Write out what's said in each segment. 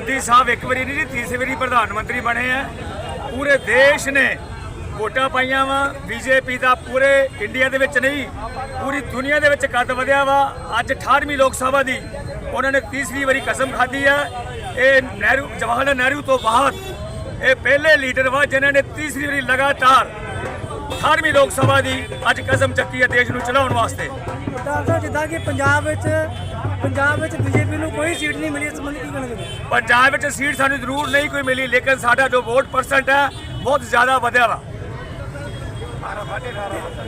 ਮੋਦੀ ਸਾਹਿਬ ਇੱਕ ਵਾਰੀ ਨਹੀਂ ਜੀ, ਤੀਸਰੀ ਵਾਰੀ ਪ੍ਰਧਾਨ ਮੰਤਰੀ ਬਣੇ ਆ। ਪੂਰੇ ਦੇਸ਼ ਨੇ ਵੋਟਾਂ ਪਾਈਆਂ ਵਾ, ਬੀਜੇਪੀ ਦਾ ਪੂਰੇ ਇੰਡੀਆ ਦੇ ਵਿੱਚ ਨਹੀਂ, ਪੂਰੀ ਦੁਨੀਆ ਦੇ ਵਿੱਚ ਕੱਦ ਵਧਿਆ ਵਾ। ਅੱਜ 18ਵੀਂ ਲੋਕ ਸਭਾ ਦੀ ਉਹਨਾਂ ਨੇ ਤੀਸਰੀ ਵਾਰੀ ਕਸਮ ਖਾਧੀ ਆ। ਇਹ ਨਹਿਰੂ ਜਵਾਹਰ ਲਾਲ ਨਹਿਰੂ ਤੋਂ ਬਾਅਦ ਇਹ ਪਹਿਲੇ ਲੀਡਰ ਵਾ ਜਿਨ੍ਹਾਂ ਨੇ ਤੀਸਰੀ ਵਾਰੀ ਲਗਾਤਾਰ 18ਵੀਂ ਲੋਕ ਸਭਾ ਦੀ ਅੱਜ ਕਸਮ ਚੱਕੀ ਹੈ ਦੇਸ਼ ਨੂੰ ਚਲਾਉਣ ਵਾਸਤੇ। ਸਾਹਿਬ ਜਿੱਦਾਂ ਕਿ ਪੰਜਾਬ ਵਿੱਚ ਪੰਜਾਬ ਵਿੱਚ ਬੀਜੇਪੀ ਨੂੰ ਕੋਈ ਸੀਟ ਨਹੀਂ ਮਿਲੀ ਇਸ ਸੰਬੰਧੀ ਕੀ ਕਹਿਣਾ ਚਾਹੁੰਦੇ ਪੰਜਾਬ ਵਿੱਚ ਸੀਟ ਸਾਨੂੰ ਜ਼ਰੂਰ ਨਹੀਂ ਕੋਈ ਮਿਲੀ ਲੇਕਿਨ ਸਾਡਾ ਜੋ ਵੋਟ ਪਰਸੈਂਟ ਹੈ ਬਹੁਤ ਜ਼ਿਆਦਾ ਵਧਿਆ ਵਾ।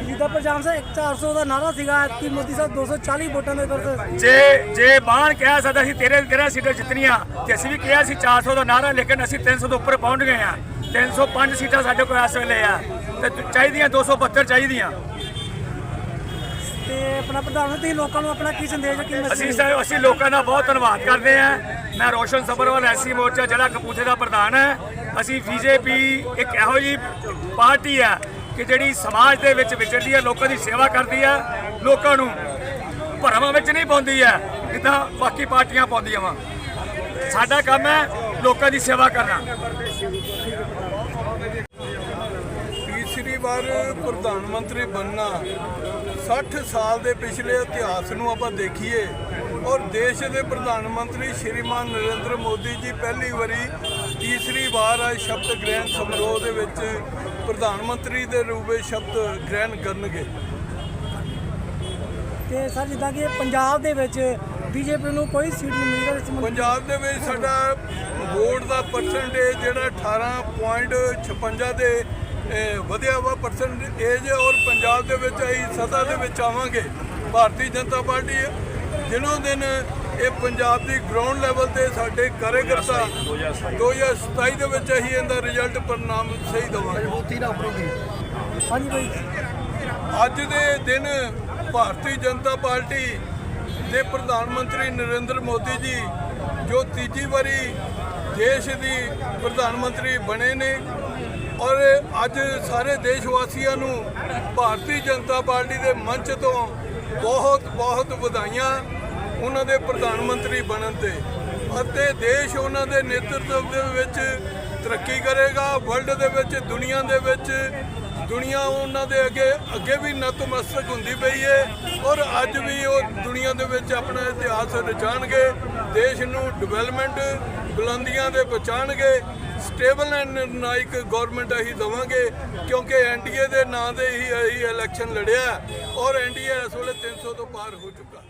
ਜਿੱਦਾਂ ਪੰਜਾਬ ਸਾਹਿਬ 400 ਦਾ ਨਾਰਾ ਸੀਗਾ ਕਿ ਮੋਦੀ ਸਾਹਿਬ 240 ਵੋਟਾਂ ਦੇ ਕਰ ਜੇ ਜੇ ਬਾਣ ਕਹਿ ਸਕਦਾ ਸੀ ਤੇਰੇ ਤੇਰਾ ਸੀਟਾਂ ਜਿੱਤਣੀਆਂ ਤੇ ਅਸੀਂ ਵੀ ਕਿਹਾ ਸੀ 400 ਦਾ ਨਾਰਾ ਲੇਕਿਨ ਅਸੀਂ 300 ਤੋਂ ਉੱਪਰ ਪਹੁੰਚ ਗਏ ਆ 305 ਸੀਟਾਂ ਸਾਡੇ ਕੋਲ ਇਸ ਵੇਲੇ ਆ। ਤੇ ਚਾਹੀਦੀਆਂ 272 ਚਾਹੀਦੀਆਂ। ਤੇ ਆਪਣਾ ਪ੍ਰਧਾਨ ਮੰਤਰੀ ਲੋਕਾਂ ਨੂੰ ਆਪਣਾ ਕੀ ਸੰਦੇਸ਼ ਕੀ ਅਸੀਂ ਮੈਸੇਜ ਸਾ- ਅਸੀਂ ਲੋਕਾਂ ਦਾ ਬਹੁਤ ਧੰਨਵਾਦ ਕਰਦੇ ਹਾਂ। ਮੈਂ ਰੋਸ਼ਨ ਸਬਰਵਾਲ ਐਸੀ ਮੋਰਚਾ ਜਿਹੜਾ ਕਪੂਰਥਲੇ ਦਾ ਪ੍ਰਧਾਨ ਹੈ। ਅਸੀਂ ਬੀਜੇਪੀ ਇੱਕ ਇਹੋ ਜੀ ਪਾਰਟੀ ਹੈ ਕਿ ਜਿਹੜੀ ਸਮਾਜ ਦੇ ਵਿੱਚ ਵਿਚਰਦੀ ਹੈ ਲੋਕਾਂ ਦੀ ਸੇਵਾ ਕਰਦੀ ਹੈ ਲੋਕਾਂ ਨੂੰ ਭਰਮਾਂ ਵਿੱਚ ਨਹੀਂ ਪਾਉਂਦੀ ਹੈ ਜਿੱਦਾਂ ਬਾਕੀ ਪਾਰਟੀਆਂ ਪਾਉਂਦੀਆਂ ਵਾ। ਸਾਡਾ ਕੰਮ ਹੈ ਲੋਕਾਂ ਦੀ ਸੇਵਾ ਕਰਨਾ। ਵਾਰ ਪ੍ਰਧਾਨ ਮੰਤਰੀ ਬਣਨਾ 60 ਸਾਲ ਦੇ ਪਿਛਲੇ ਇਤਿਹਾਸ ਨੂੰ ਆਪਾਂ ਦੇਖੀਏ ਔਰ ਦੇਸ਼ ਦੇ ਪ੍ਰਧਾਨ ਮੰਤਰੀ ਸ਼੍ਰੀਮਾਨ ਨਰਿੰਦਰ ਮੋਦੀ ਜੀ ਪਹਿਲੀ ਵਾਰੀ ਤੀਸਰੀ ਵਾਰ ਅੱਜ ਸ਼ਬਦ ਗ੍ਰਹਿਣ ਸਮਾਰੋਹ ਦੇ ਵਿੱਚ ਪ੍ਰਧਾਨ ਮੰਤਰੀ ਦੇ ਰੂਪ ਵਿੱਚ ਸ਼ਬਦ ਗ੍ਰਹਿਣ ਕਰਨਗੇ। ਤੇ ਸਰ ਜਿੱਦਾਂ ਕਿ ਪੰਜਾਬ ਦੇ ਵਿੱਚ ਬੀਜੇਪੀ ਨੂੰ ਕੋਈ ਸੀਟ ਨਹੀਂ ਮਿਲੀ ਸੰਬੰਧੀ ਪੰਜਾਬ ਦੇ ਵਿੱਚ ਸਾਡਾ ਵੋਟ ਦਾ ਪਰਸੈਂਟੇਜ ਜਿਹੜਾ 18.56 ਦੇ ਵਧਿਆ ਵਾ ਪਰਸੈਂਟੇਜ ਔਰ ਪੰਜਾਬ ਦੇ ਵਿੱਚ ਅਸੀਂ ਸਤਾ ਦੇ ਵਿੱਚ ਆਵਾਂਗੇ। ਭਾਰਤੀ ਜਨਤਾ ਪਾਰਟੀ ਦਿਨੋਂ ਦਿਨ ਇਹ ਪੰਜਾਬ ਦੀ ਗਰਾਊਂਡ ਲੈਵਲ ਤੇ ਸਾਡੇ ਕਾਰਜਕਰਤਾ 2027 ਦੇ ਵਿੱਚ ਅਸੀਂ ਇਹਦਾ ਰਿਜ਼ਲਟ ਪਰਿਣਾਮ ਸਹੀ ਦਵਾਂਗੇ। ਅੱਜ ਦੇ ਦਿਨ ਭਾਰਤੀ ਜਨਤਾ ਪਾਰਟੀ ਦੇ ਪ੍ਰਧਾਨ ਮੰਤਰੀ ਨਰਿੰਦਰ ਮੋਦੀ ਜੀ ਜੋ ਤੀਜੀ ਵਾਰੀ ਦੇਸ਼ ਦੀ ਪ੍ਰਧਾਨ ਮੰਤਰੀ ਬਣੇ ਨੇ। ਔਰ ਅੱਜ ਸਾਰੇ ਦੇਸ਼ ਵਾਸੀਆਂ ਨੂੰ ਭਾਰਤੀ ਜਨਤਾ ਪਾਰਟੀ ਦੇ ਮੰਚ ਤੋਂ ਬਹੁਤ ਬਹੁਤ ਵਧਾਈਆਂ ਉਹਨਾਂ ਦੇ ਪ੍ਰਧਾਨ ਮੰਤਰੀ ਬਣਨ ਤੇ। ਅਤੇ ਦੇਸ਼ ਉਹਨਾਂ ਦੇ ਨੇਤਰਤਵ ਦੇ ਵਿੱਚ ਤਰੱਕੀ ਕਰੇਗਾ, ਵਰਲਡ ਦੇ ਵਿੱਚ, ਦੁਨੀਆ ਦੇ ਵਿੱਚ। ਦੁਨੀਆ ਉਹਨਾਂ ਦੇ ਅੱਗੇ ਅੱਗੇ ਵੀ ਨਤਮਸਤਕ ਹੁੰਦੀ ਪਈ ਹੈ ਔਰ ਅੱਜ ਵੀ ਉਹ ਦੁਨੀਆ ਦੇ ਵਿੱਚ ਆਪਣਾ ਇਤਿਹਾਸ ਰਚਾਣਗੇ ਦੇਸ਼ ਨੂੰ ਡਿਵੈਲਪਮੈਂਟ ਬੁਲੰਦੀਆਂ ਦੇ ਪਹੁੰਚਾਣਗੇ ਸਟੇਬਲ ਐਂਡ ਨਿਰਣਾਇਕ ਗਵਰਨਮੈਂਟ ਅਸੀਂ ਦਵਾਂਗੇ, ਕਿਉਂਕਿ ਐਨਡੀਏ ਦੇ ਨਾਂ ਦੇ ਹੀ ਅਸੀਂ ਇਲੈਕਸ਼ਨ ਲੜਿਆ ਔਰ ਐਨਡੀਏ ਇਸ ਵੇਲੇ 300 ਤੋਂ ਪਾਰ ਹੋ ਚੁੱਕਾ